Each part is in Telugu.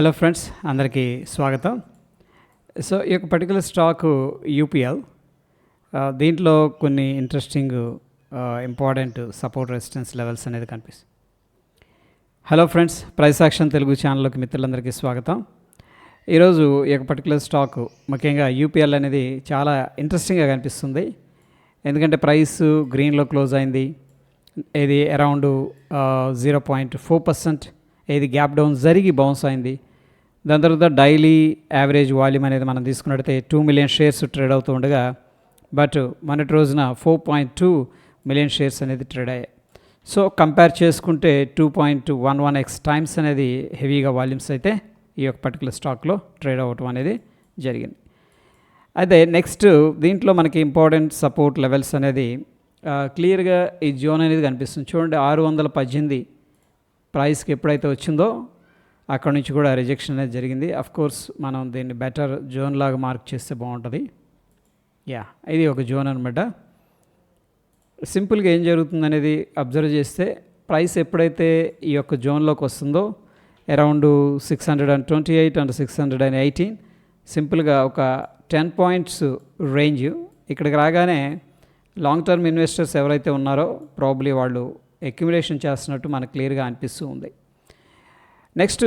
హలో ఫ్రెండ్స్ అందరికీ స్వాగతం. సో ఈ యొక్క పర్టికులర్ స్టాక్ యూపీఎల్. దీంట్లో కొన్ని interesting important support resistance levels అనేది కనిపిస్తుంది hello friends price action Telugu ఛానల్లోకి మిత్రులందరికీ స్వాగతం. ఈరోజు ఈ యొక్క పర్టికులర్ స్టాక్ ముఖ్యంగా యూపీఎల్ అనేది చాలా ఇంట్రెస్టింగ్గా కనిపిస్తుంది. ఎందుకంటే ప్రైస్ గ్రీన్లో క్లోజ్ అయింది. ఇది around zero point four percent. ఇది గ్యాప్ డౌన్ జరిగి బౌన్స్ అయింది. దాని తర్వాత డైలీ యావరేజ్ వాల్యూమ్ అనేది మనం తీసుకున్నట్టయితే టూ మిలియన్ షేర్స్ ట్రేడ్ అవుతూ ఉండగా బట్ మొన్నటి రోజున four point two million shares అనేది ట్రేడ్ అయ్యాయి. సో కంపేర్ చేసుకుంటే two point one one x times అనేది హెవీగా వాల్యూమ్స్ అయితే ఈ యొక్క పర్టికులర్ స్టాక్లో ట్రేడ్ అవ్వటం అనేది జరిగింది. అయితే నెక్స్ట్ దీంట్లో మనకి ఇంపార్టెంట్ సపోర్ట్ లెవెల్స్ అనేది క్లియర్గా ఈ జోన్ అనేది కనిపిస్తుంది. చూడండి ఆరు వందల పద్దెనిమిది ప్రైస్కి ఎప్పుడైతే వచ్చిందో అక్కడ నుంచి కూడా రిజెక్షన్ అనేది జరిగింది. అఫ్ కోర్స్ మనం దీన్ని బెటర్ జోన్ లాగా మార్క్ చేస్తే బాగుంటుంది. యా ఇది ఒక జోన్ అనమాట సింపుల్గా ఏం జరుగుతుంది అనేది అబ్జర్వ్ చేస్తే ప్రైస్ ఎప్పుడైతే ఈ యొక్క జోన్లోకి వస్తుందో around six hundred and twenty eight and six hundred and eighteen సింపుల్గా ఒక టెన్ పాయింట్స్ రేంజ్ ఇక్కడికి రాగానే లాంగ్ టర్మ్ ఇన్వెస్టర్స్ ఎవరైతే ఉన్నారో ప్రాబ్లీ వాళ్ళు అక్యుమిలేషన్ చేస్తున్నట్టు మనకు క్లియర్గా అనిపిస్తూ ఉంది. నెక్స్ట్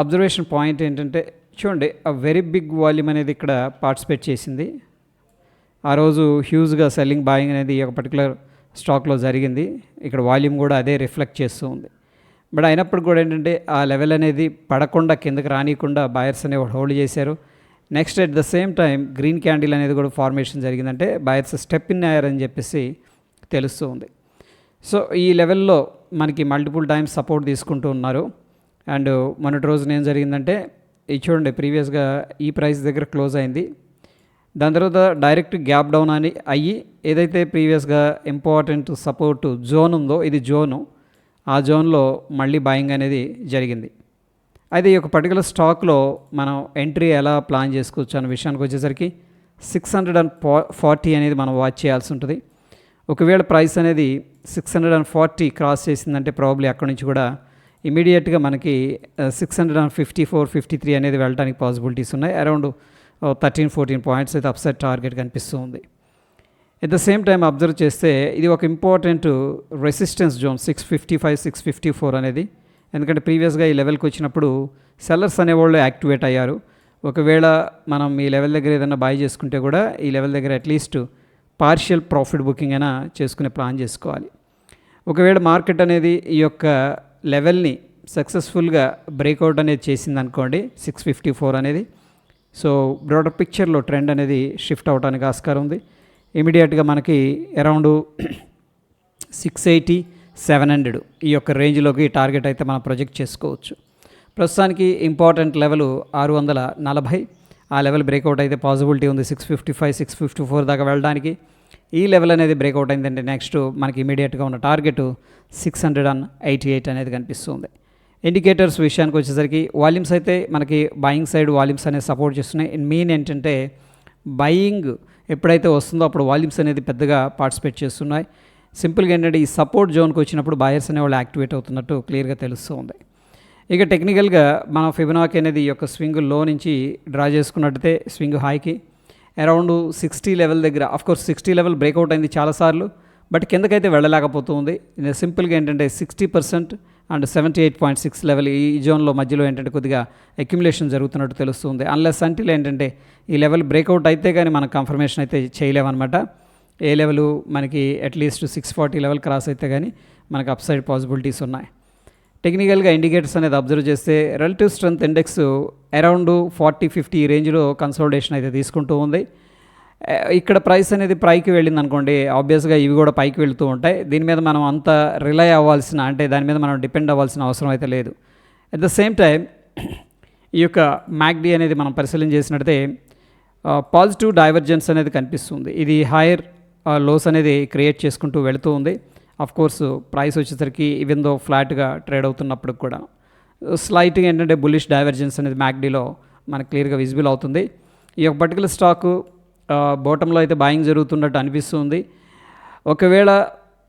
అబ్జర్వేషన్ పాయింట్ ఏంటంటే చూడండి ఆ వెరీ బిగ్ వాల్యూమ్ అనేది ఇక్కడ పార్టిసిపేట్ చేసింది. ఆ రోజు హ్యూజ్గా సెల్లింగ్ బాయింగ్ అనేది ఒక పర్టికులర్ స్టాక్లో జరిగింది. ఇక్కడ వాల్యూమ్ కూడా అదే రిఫ్లెక్ట్ చేస్తూ ఉంది. బట్ అయినప్పటికి కూడా ఏంటంటే ఆ లెవెల్ అనేది పడకుండా కిందకి రానియకుండా బాయర్స్ అనేవి హోల్డ్ చేశారు. Next at the same time green candle అనేది కూడా ఫార్మేషన్ జరిగిందంటే బాయర్స్ స్టెప్ ఇన్ అయ్యారని చెప్పేసి తెలుస్తూ ఉంది. సో ఈ లెవెల్లో మనకి మల్టిపుల్ టైమ్స్ సపోర్ట్ తీసుకుంటూ ఉన్నారు. అండ్ మొన్నటి రోజున ఏం జరిగిందంటే ఇది చూడండి ప్రీవియస్గా ఈ ప్రైస్ దగ్గర క్లోజ్ అయింది. దాని తర్వాత డైరెక్ట్ గ్యాప్ డౌన్ అని అయ్యి ఏదైతే ప్రీవియస్గా ఇంపార్టెంట్ సపోర్ట్ జోన్ ఉందో ఇది జోను ఆ జోన్లో మళ్ళీ బాయింగ్ అనేది జరిగింది. అయితే ఈ యొక్క పర్టికులర్ స్టాక్లో మనం ఎంట్రీ ఎలా ప్లాన్ చేసుకోవచ్చు అనే విషయానికి వచ్చేసరికి సిక్స్ హండ్రెడ్ అండ్ ఫార్టీ అనేది మనం వాచ్ చేయాల్సి ఉంటుంది. ఒకవేళ ప్రైస్ అనేది six hundred and forty cross చేసిందంటే ప్రాబ్లీ అక్కడి నుంచి కూడా ఇమీడియట్గా మనకి six hundred and fifty four fifty three అనేది వెళ్ళడానికి పాసిబిలిటీస్ ఉన్నాయి. అరౌండ్ థర్టీన్ ఫోర్టీన్ పాయింట్స్ అయితే అప్సెట్ టార్గెట్ కనిపిస్తూ ఉంది. At the same time observe చేస్తే ఇది ఒక important resistance zone six fifty five six fifty four అనేది. ఎందుకంటే ప్రీవియస్గా ఈ లెవెల్కి వచ్చినప్పుడు సెల్లర్స్ అనేవాళ్ళు యాక్టివేట్ అయ్యారు. ఒకవేళ మనం ఈ లెవెల్ దగ్గర ఏదైనా బాయ్ చేసుకుంటే కూడా ఈ లెవెల్ దగ్గర అట్లీస్ట్ పార్షియల్ ప్రాఫిట్ బుకింగ్ అయినా చేసుకునే ప్లాన్ చేసుకోవాలి. ఒకవేళ మార్కెట్ అనేది ఈ యొక్క లెవెల్ని సక్సెస్ఫుల్గా బ్రేక్అవుట్ అనేది చేసింది అనుకోండి సిక్స్ ఫిఫ్టీ ఫోర్ అనేది. సో బ్రాడర్ పిక్చర్లో ట్రెండ్ అనేది షిఫ్ట్ అవడానికి ఆస్కారం ఉంది. ఇమీడియట్గా మనకి around six eighty seven hundred ఈ యొక్క రేంజ్లోకి టార్గెట్ అయితే మనం ప్రొజెక్ట్ చేసుకోవచ్చు. ప్రస్తుతానికి ఇంపార్టెంట్ లెవెల్ ఆరు వందల నలభై. ఆ లెవెల్ బ్రేక్అవుట్ అయితే పాసిబిలిటీ ఉంది six fifty five six fifty four దాకా వెళ్ళడానికి. ఈ లెవెల్ అనేది బ్రేక్అవుట్ అయిందంటే నెక్స్ట్ మనకి ఇమీడియట్గా ఉన్న target six hundred and eighty eight అనేది కనిపిస్తుంది. ఇండికేటర్స్ విషయానికి వచ్చేసరికి వాల్యూమ్స్ అయితే మనకి బయింగ్ సైడ్ వాల్యూమ్స్ అనేది సపోర్ట్ చేస్తున్నాయి. అండ్ మెయిన్ ఏంటంటే బయింగ్ ఎప్పుడైతే వస్తుందో అప్పుడు వాల్యూమ్స్ అనేది పెద్దగా పార్టిసిపేట్ చేస్తున్నాయి. సింపుల్గా ఏంటంటే ఈ సపోర్ట్ జోన్కి వచ్చినప్పుడు బయర్స్ అనేవాళ్ళు యాక్టివేట్ అవుతున్నట్టు క్లియర్గా తెలుస్తుంది. ఇక టెక్నికల్గా మనం ఫిబనాక్ అనేది ఈ యొక్క స్వింగ్లో నుంచి డ్రా చేసుకున్నట్టయితే స్వింగ్ హైకి అరౌండ్ సిక్స్టీ లెవెల్ దగ్గర. కోర్స్ సిక్స్టీ లెవెల్ బ్రేక్అవుట్ అయింది చాలాసార్లు బట్ కిందకైతే వెళ్ళలేకపోతుంది సింపుల్గా ఏంటంటే sixty percent and seventy eight point six level ఈ జోన్లో మధ్యలో ఏంటంటే కొద్దిగా అక్యుములేషన్ జరుగుతున్నట్టు తెలుస్తుంది. అన్లెస్ అంటిల్ ఏంటంటే ఈ లెవెల్ బ్రేక్అవుట్ అయితే కానీ మనం కన్ఫర్మేషన్ అయితే చేయలేమన్నమాట. ఏ లెవెల్ మనకి at least six forty level cross అయితే కానీ మనకు అప్ సైడ్ పాసిబిలిటీస్ ఉన్నాయి. టెక్నికల్గా ఇండికేటర్స్ అనేది అబ్జర్వ్ చేస్తే relative strength index around forty fifty రేంజ్లో కన్సల్టేషన్ అయితే తీసుకుంటూ ఉంది. ఇక్కడ ప్రైస్ అనేది పైకి వెళ్ళింది అనుకోండి ఆబ్వియస్గా ఇవి కూడా పైకి వెళుతూ ఉంటాయి. దీని మీద మనం అంత రిలై అవ్వాల్సిన అంటే దాని మీద మనం డిపెండ్ అవ్వాల్సిన అవసరం అయితే లేదు. అట్ ద సేమ్ టైం ఈ యొక్క మ్యాక్డి అనేది మనం పరిశీలన చేసినట్టయితే పాజిటివ్ డైవర్జెన్స్ అనేది కనిపిస్తుంది. ఇది హైయర్ లోస్ అనేది క్రియేట్ చేసుకుంటూ వెళుతూ ఉంది. అఫ్ కోర్స్ ప్రైస్ వచ్చేసరికి ఈవెన్ దో ఫ్లాట్గా ట్రేడ్ అవుతున్నప్పుడు కూడా స్లైట్గా ఏంటంటే బుల్లిష్ డైవర్జెన్స్ అనేది మ్యాక్డీలో మనకు క్లియర్గా విజిబుల్ అవుతుంది. ఈ యొక్క పర్టికులర్ స్టాకు బాటంలో అయితే బాయింగ్ జరుగుతున్నట్టు అనిపిస్తుంది. ఒకవేళ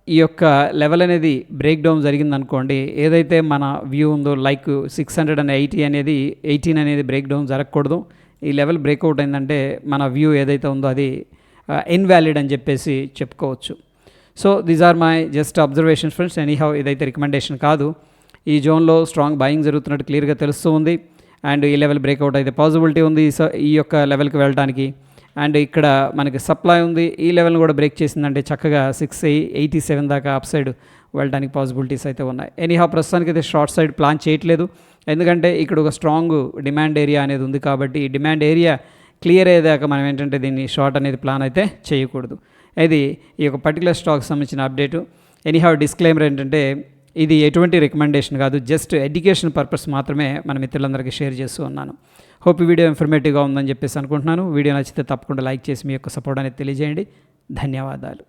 ఈ యొక్క లెవెల్ అనేది బ్రేక్ డౌన్ జరిగిందనుకోండి ఏదైతే మన వ్యూ ఉందో like six hundred and eighty అనేది ఎయిటీన్ అనేది బ్రేక్ డౌన్ జరగకూడదు. ఈ లెవెల్ బ్రేక్అవుట్ అయిందంటే మన వ్యూ ఏదైతే ఉందో అది ఇన్వాలిడ్ అని చెప్పేసి చెప్పుకోవచ్చు. So these are my just observations friends anyhow ఇదైతే రికమెండేషన్ కాదు. ఈ జోన్లో స్ట్రాంగ్ బయింగ్ జరుగుతున్నట్టు క్లియర్గా తెలుస్తూ ఉంది. అండ్ ఈ లెవెల్ బ్రేక్అవుట్ అయితే పాసిబిలిటీ ఉంది ఈ ఈ యొక్క లెవెల్కి వెళ్ళడానికి అండ్ ఇక్కడ మనకి సప్లై ఉంది. ఈ లెవెల్ని కూడా బ్రేక్ చేసిందంటే చక్కగా సిక్స్ ఎయిటీ సెవెన్ దాకా అప్ సైడ్ వెళ్ళడానికి పాసిబిలిటీస్ అయితే ఉన్నాయి. ఎనీహా ప్రస్తుతానికి అయితే షార్ట్ సైడ్ ప్లాన్ చేయట్లేదు. ఎందుకంటే ఇక్కడ ఒక స్ట్రాంగ్ డిమాండ్ ఏరియా అనేది ఉంది కాబట్టి ఈ డిమాండ్ ఏరియా క్లియర్ అయ్యేదాకా మనం ఏంటంటే దీన్ని షార్ట్ అనేది ప్లాన్ అయితే చేయకూడదు. ఇది ఈ యొక్క పర్టికులర్ స్టాక్ సంబంధించిన అప్డేటు ఎనీహౌ డిస్క్లైమర్ ఏంటంటే ఇది ఎటువంటి రికమెండేషన్ కాదు జస్ట్ ఎడ్యుకేషన్ పర్పస్ మాత్రమే మన మిత్రులందరికీ షేర్ చేస్తూ ఉన్నాను. హోప్ ఈ వీడియో ఇన్ఫర్మేటివ్గా ఉందని చెప్పేసి అనుకుంటున్నాను. వీడియో నచ్చితే తప్పకుండా లైక్ చేసి మీ యొక్క సపోర్ట్ అనేది తెలియజేయండి. ధన్యవాదాలు.